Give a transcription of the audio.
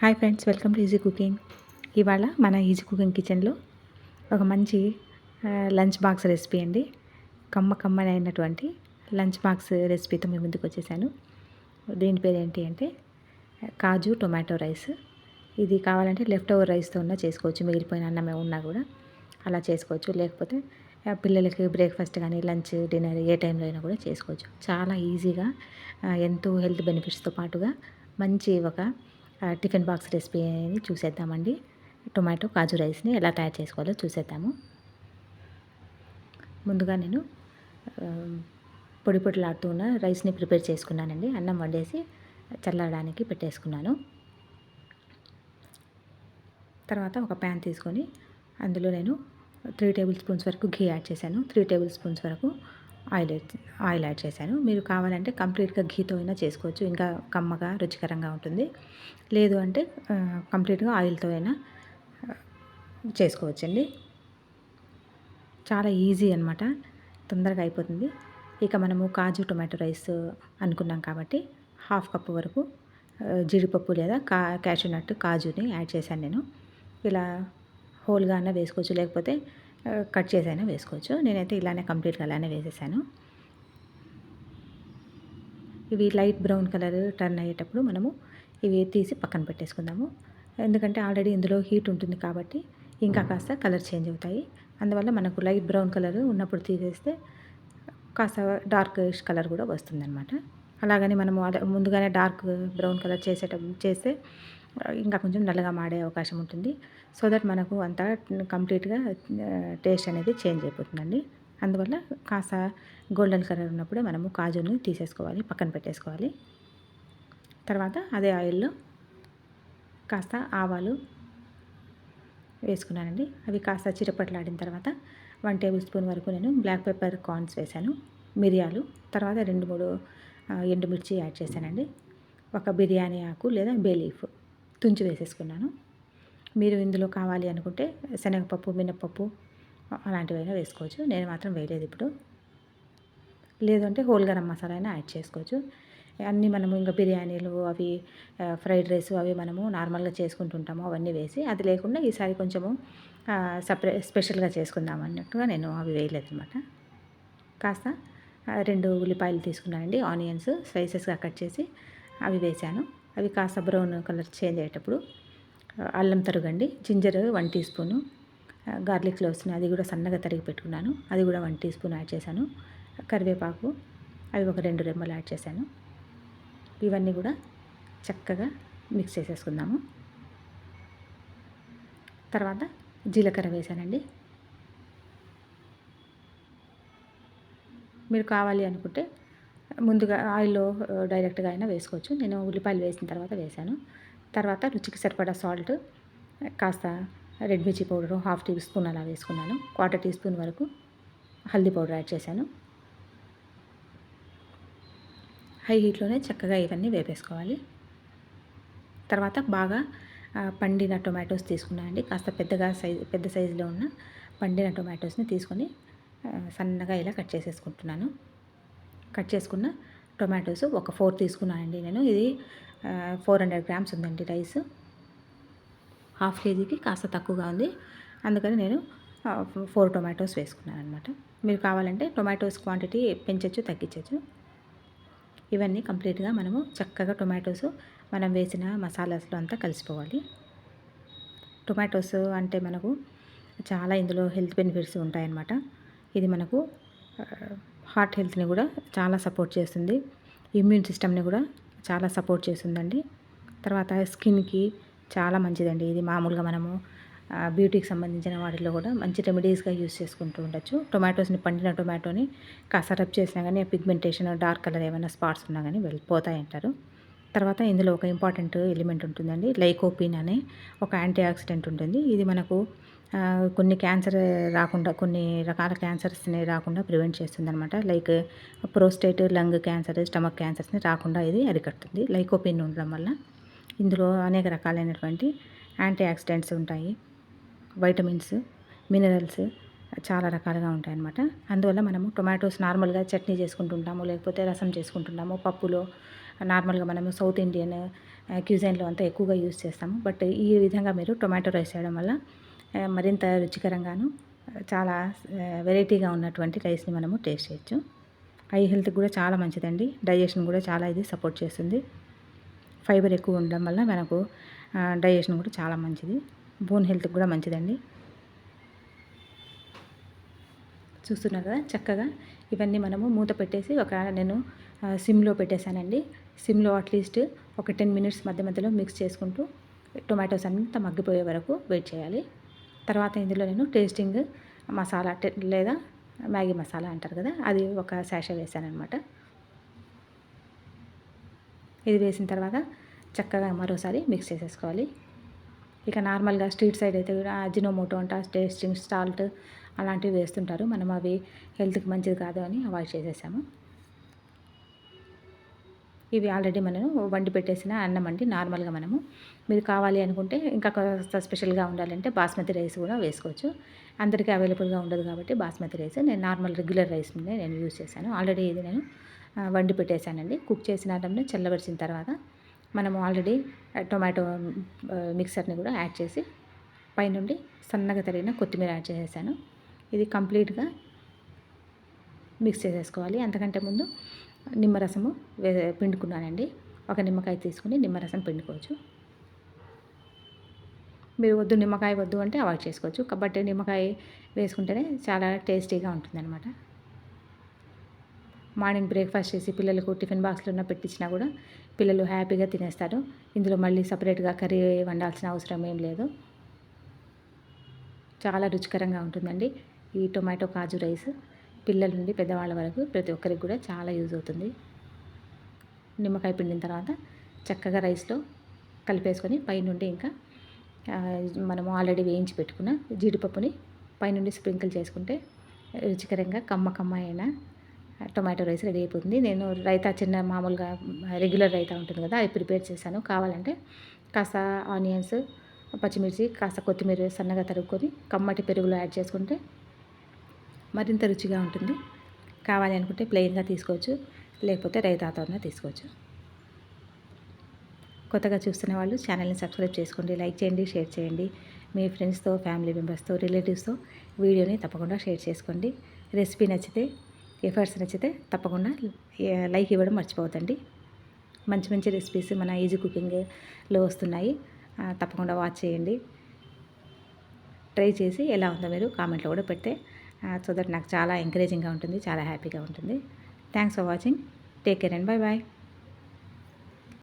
Hi friends welcome to easy cooking. ఇవాళ మన easy cooking కిచెన్లో ఒక మంచి లంచ్ బాక్స్ రెసిపీ అండి. కమ్మ కమ్మని అయినటువంటి లంచ్ బాక్స్ రెసిపీతో మీ ముందుకు వచ్చేసాను. దీని పేరు ఏంటి అంటే కాజు టొమాటో రైస్. ఇది కావాలంటే లెఫ్ట్ ఓవర్ రైస్తో ఉన్నా చేసుకోవచ్చు మిగిలిపోయిన అన్నమే ఉన్నా కూడా అలా చేసుకోవచ్చు. లేకపోతే పిల్లలకి బ్రేక్ఫాస్ట్ కానీ లంచ్ డిన్నర్ ఏ టైంలో అయినా కూడా చేసుకోవచ్చు. చాలా ఈజీగా ఎంతో హెల్త్ బెనిఫిట్స్తో పాటుగా మంచి ఒక టిఫిన్ బాక్స్ రెసిపీ చూసేద్దామండి. టొమాటో కాజు రైస్ని ఎలా తయారు చేసుకోవాలో చూసేద్దాము. ముందుగా నేను పొడి పొడిలాడుతూ ఉన్న రైస్ని ప్రిపేర్ చేసుకున్నానండి. అన్నం వండేసి చల్లడానికి పెట్టేసుకున్నాను. తర్వాత ఒక ప్యాన్ తీసుకొని అందులో నేను త్రీ టేబుల్ స్పూన్స్ వరకు ఘీ యాడ్ చేశాను. త్రీ టేబుల్ స్పూన్స్ వరకు ఆయిల్ ఆయిల్ యాడ్ చేశాను. మీరు కావాలంటే కంప్లీట్గా ఘీతో అయినా చేసుకోవచ్చు. ఇంకా కమ్మగా రుచికరంగా ఉంటుంది. లేదు అంటే కంప్లీట్గా ఆయిల్తో అయినా చేసుకోవచ్చండి. చాలా ఈజీ అనమాట తొందరగా అయిపోతుంది. ఇక మనము కాజు టొమాటో రైస్ అనుకున్నాం కాబట్టి హాఫ్ కప్ వరకు జీడిపప్పు లేదా కా క్యాషూ నట్ కాజుని యాడ్ చేశాను నేను. ఇలా హోల్గా అన్న వేసుకోవచ్చు. లేకపోతే కట్ చేసైనా వేసుకోవచ్చు. నేనైతే ఇలానే కంప్లీట్గా అలానే వేసేసాను. ఇవి లైట్ బ్రౌన్ కలర్ టర్న్ అయ్యేటప్పుడు మనము ఇవి తీసి పక్కన పెట్టేసుకుందాము. ఎందుకంటే ఆల్రెడీ ఇందులో హీట్ ఉంటుంది కాబట్టి ఇంకా కాస్త కలర్ చేంజ్ అవుతాయి. అందువల్ల మనకు లైట్ బ్రౌన్ కలర్ ఉన్నప్పుడు తీసేస్తే కాస్త డార్క్ కలర్ కూడా వస్తుందన్నమాట. అలాగని మనము ముందుగానే డార్క్ బ్రౌన్ కలర్ చేసేటప్పుడు చేస్తే ఇంకా కొంచెం నల్లగా మాడే అవకాశం ఉంటుంది. సో దట్ మనకు అంతా కంప్లీట్గా టేస్ట్ అనేది చేంజ్ అయిపోతుందండి. అందువల్ల కాస్త గోల్డెన్ కలర్ ఉన్నప్పుడే మనము కాజుని తీసేసుకోవాలి పక్కన పెట్టేసుకోవాలి. తర్వాత అదే ఆయిల్లో కాస్త ఆవాలు వేసుకున్నానండి. అవి కాస్త చిరపట్లాడిన తర్వాత వన్ టేబుల్ స్పూన్ వరకు నేను బ్లాక్ పెప్పర్ కార్న్స్ వేశాను మిరియాలు. తర్వాత రెండు మూడు ఎండుమిర్చి యాడ్ చేశానండి. ఒక బిర్యానీ ఆకు లేదా బే లీఫ్. తుంచి వేసేసుకున్నాను. మీరు ఇందులో కావాలి అనుకుంటే శనగపప్పు మినప్పప్పు అలాంటివైనా వేసుకోవచ్చు. నేను మాత్రం వేయలేదు ఇప్పుడు. లేదంటే హోల్ గరం మసాలా అయినా యాడ్ చేసుకోవచ్చు. అన్నీ మనము ఇంకా బిర్యానీలు అవి ఫ్రైడ్ రైస్ అవి మనము నార్మల్గా చేసుకుంటుంటాము అవన్నీ వేసి అది లేకుండా ఈసారి కొంచెము సపరేట్ స్పెషల్గా చేసుకుందాం అన్నట్టుగా నేను అవి వేయలేదు అనమాట కాస్త రెండు ఉల్లిపాయలు తీసుకున్నానండి ఆనియన్స్ స్లైసెస్గా కట్ చేసి అవి వేసాను. అవి కాస్త బ్రౌన్ కలర్ చేంజ్ అయ్యేటప్పుడు అల్లం తరగండి ginger one teaspoon garlic క్లోవ్స్ని అది కూడా సన్నగా తరిగి పెట్టుకున్నాను. అది కూడా వన్ టీ స్పూన్ యాడ్ చేశాను. కరివేపాకు అవి ఒక రెండు రెమ్మలు యాడ్ చేశాను. ఇవన్నీ కూడా చక్కగా మిక్స్ చేసేసుకుందాము. తర్వాత జీలకర్ర వేసానండి. మీరు కావాలి అనుకుంటే ముందుగా ఆయిల్లో డైరెక్ట్గా అయినా వేసుకోవచ్చు. నేను ఉల్లిపాయలు వేసిన తర్వాత వేసాను. తర్వాత రుచికి సరిపడా సాల్ట్ కాస్త రెడ్ మిర్చి పౌడర్ హాఫ్ టీ స్పూన్ అలా వేసుకున్నాను. క్వార్టర్ టీ స్పూన్ వరకు హల్దీ పౌడర్ యాడ్ చేశాను. హై హీట్లోనే చక్కగా ఇవన్నీ వేపేసుకోవాలి. తర్వాత బాగా పండిన టొమాటోస్ తీసుకున్నానండి కాస్త పెద్దగా సైజ్ పెద్ద సైజులో ఉన్న పండిన టొమాటోస్ని తీసుకొని సన్నగా ఇలా కట్ చేసేసుకుంటున్నాను. కట్ చేసుకున్న టొమాటోస్ ఒక ఫోర్ తీసుకున్నానండి నేను. ఇది ఫోర్ హండ్రెడ్ గ్రామ్స్ ఉందండి రైస్. హాఫ్ కేజీకి కాస్త తక్కువగా ఉంది. అందుకని నేను ఫోర్ టొమాటోస్ వేసుకున్నాను అనమాట మీరు కావాలంటే టొమాటోస్ క్వాంటిటీ పెంచవచ్చు తగ్గించవచ్చు ఇవన్నీ కంప్లీట్గా మనము చక్కగా టొమాటోస్ మనం వేసిన మసాలాస్లో అంతా కలిసిపోవాలి. టొమాటోస్ అంటే మనకు చాలా ఇందులో హెల్త్ బెనిఫిట్స్ ఉంటాయన్నమాట. ఇది మనకు హార్ట్ హెల్త్ని కూడా చాలా సపోర్ట్ చేస్తుంది. ఇమ్యూన్ సిస్టమ్ని కూడా చాలా సపోర్ట్ చేస్తుందండి. తర్వాత స్కిన్కి చాలా మంచిదండి. ఇది మామూలుగా మనము బ్యూటీకి సంబంధించిన వాటిలో కూడా మంచి రెమెడీస్గా యూస్ చేసుకుంటూ ఉండొచ్చు. టొమాటోస్ని పండిన టొమాటోని కాస్త రబ్ చేసినా కానీ పిగ్మెంటేషన్ డార్క్ కలర్ ఏమైనా స్పాట్స్ ఉన్నా కానీ వెళ్ళిపోతాయి అంటారు. తర్వాత ఇందులో ఒక ఇంపార్టెంట్ ఎలిమెంట్ ఉంటుందండి లైకోపిన్ అనే ఒక యాంటీ ఆక్సిడెంట్ ఉంటుంది. ఇది మనకు కొన్ని క్యాన్సర్ రాకుండా కొన్ని రకాల క్యాన్సర్స్ని రాకుండా ప్రివెంట్ చేస్తుంది అనమాట like prostate lung cancer stomach క్యాన్సర్స్ని రాకుండా ఇది అరికడుతుంది. లైకోపిన్ ఉండడం వల్ల. ఇందులో అనేక రకాలైనటువంటి యాంటీ ఆక్సిడెంట్స్ ఉంటాయి. వైటమిన్స్ మినరల్స్ చాలా రకాలుగా ఉంటాయన్నమాట. అందువల్ల మనము టొమాటోస్ నార్మల్గా చట్నీ చేసుకుంటుంటాము లేకపోతే రసం చేసుకుంటుంటాము పప్పులో నార్మల్గా మనము సౌత్ ఇండియన్ క్యూజైన్లో అంతా ఎక్కువగా యూజ్ చేస్తాము. బట్ ఈ విధంగా మీరు టొమాటో రైస్ చేయడం వల్ల మరింత రుచికరంగాను చాలా వెరైటీగా ఉన్నటువంటి రైస్ని మనము టేస్ట్ చేయొచ్చు. ఐ హెల్త్కి కూడా చాలా మంచిదండి. డైజెషన్ కూడా చాలా ఇది సపోర్ట్ చేస్తుంది. ఫైబర్ ఎక్కువ ఉండడం వల్ల మనకు డైజెషన్ కూడా చాలా మంచిది. బోన్ హెల్త్కి కూడా మంచిదండి. చూస్తున్నారు కదా చక్కగా ఇవన్నీ మనము మూత పెట్టేసి ఒక నేను సిమ్లో పెట్టేశానండి. సిమ్లో అట్లీస్ట్ ఒక టెన్ మినిట్స్ మధ్య మధ్యలో మిక్స్ చేసుకుంటూ టొమాటోస్ అంతా మగ్గిపోయే వరకు వెయిట్ చేయాలి. తర్వాత ఇందులో నేను టేస్టింగ్ మసాలా లేదా మ్యాగీ మసాలా అంటారు కదా అది ఒక శాష వేసానమాట ఇది వేసిన తర్వాత చక్కగా మరోసారి మిక్స్ చేసేసుకోవాలి. ఇక నార్మల్గా స్ట్రీట్ సైడ్ అయితే కూడా అజినోమోటో అంట టేస్టింగ్ సాల్ట్ అలాంటివి వేస్తుంటారు. మనం అవి హెల్త్కి మంచిది కాదు అని అవాయిడ్ చేసేసాము. ఇవి ఆల్రెడీ మనము వండి పెట్టేసిన అన్నం అండి నార్మల్గా మనము. మీరు కావాలి అనుకుంటే ఇంకా కాస్త స్పెషల్గా ఉండాలంటే బాస్మతి రైస్ కూడా వేసుకోవచ్చు. అందరికీ అవైలబుల్గా ఉండదు కాబట్టి బాస్మతి రైస్. నేను నార్మల్ రెగ్యులర్ రైస్ నేను యూజ్ చేశాను. ఆల్రెడీ ఇది నేను వండి పెట్టేశానండి. కుక్ చేసిన అన్నంని చల్లబరిచిన తర్వాత మనము ఆల్రెడీ టొమాటో మిక్సర్ని కూడా యాడ్ చేసి పైనుండి సన్నగా తరిగిన కొత్తిమీర యాడ్ చేసేసాను. ఇది కంప్లీట్గా మిక్స్ చేసేసుకోవాలి. అంతకంటే ముందు నిమ్మరసము వే పిండుకున్నానండి. ఒక నిమ్మకాయ తీసుకుని నిమ్మరసం పిండుకోవచ్చు. మీరు వద్దు నిమ్మకాయ వద్దు అంటే అవాయిడ్ చేసుకోవచ్చు. కాబట్టి నిమ్మకాయ వేసుకుంటేనే చాలా టేస్టీగా ఉంటుందన్నమాట. మార్నింగ్ బ్రేక్ఫాస్ట్ చేసి పిల్లలకు టిఫిన్ బాక్స్లో ఉన్న పెట్టించినా కూడా పిల్లలు హ్యాపీగా తినేస్తారు. ఇందులో మళ్ళీ సపరేట్గా కర్రీ వండాల్సిన అవసరం ఏం లేదు. చాలా రుచికరంగా ఉంటుందండి. ఈ టొమాటో కాజు రైస్. పిల్లల నుండి పెద్దవాళ్ళ వరకు ప్రతి ఒక్కరికి కూడా చాలా యూజ్ అవుతుంది. నిమ్మకాయ పిండిన తర్వాత చక్కగా రైస్లో కలిపేసుకొని పైనుండి ఇంకా మనము ఆల్రెడీ వేయించి పెట్టుకున్న జీడిపప్పుని పైనుండి స్ప్రింకిల్ చేసుకుంటే రుచికరంగా కమ్మ కమ్మ అయిన టొమాటో రైస్ రెడీ అయిపోతుంది. నేను రైతా చిన్న మామూలుగా రెగ్యులర్ రైతా ఉంటుంది కదా అది ప్రిపేర్ చేశాను. కావాలంటే కాస్త ఆనియన్స్ పచ్చిమిర్చి కాస్త కొత్తిమీర సన్నగా తరుక్కొని కమ్మటి పెరుగులో యాడ్ చేసుకుంటే మరింత రుచిగా ఉంటుంది. కావాలి అనుకుంటే ప్లెయిన్గా తీసుకోవచ్చు. లేకపోతే రైతాతోనే తీసుకోవచ్చు. కొత్తగా చూస్తున్న వాళ్ళు ఛానల్ని సబ్స్క్రైబ్ చేసుకోండి లైక్ చేయండి షేర్ చేయండి. మీ ఫ్రెండ్స్తో ఫ్యామిలీ మెంబర్స్తో రిలేటివ్స్తో వీడియోని తప్పకుండా షేర్ చేసుకోండి. రెసిపీ నచ్చితే ఎఫర్ట్స్ నచ్చితే తప్పకుండా లైక్ ఇవ్వడం మర్చిపోవద్దండి. మంచి మంచి రెసిపీస్ మన ఈజీ కుకింగ్లో వస్తున్నాయి. తప్పకుండా వాచ్ చేయండి. ట్రై చేసి ఎలా ఉందో మీరు కామెంట్లో కూడా పెడితే సో దట్ నాకు చాలా ఎంకరేజింగ్గా ఉంటుంది చాలా హ్యాపీగా ఉంటుంది. Thanks for watching take care and bye bye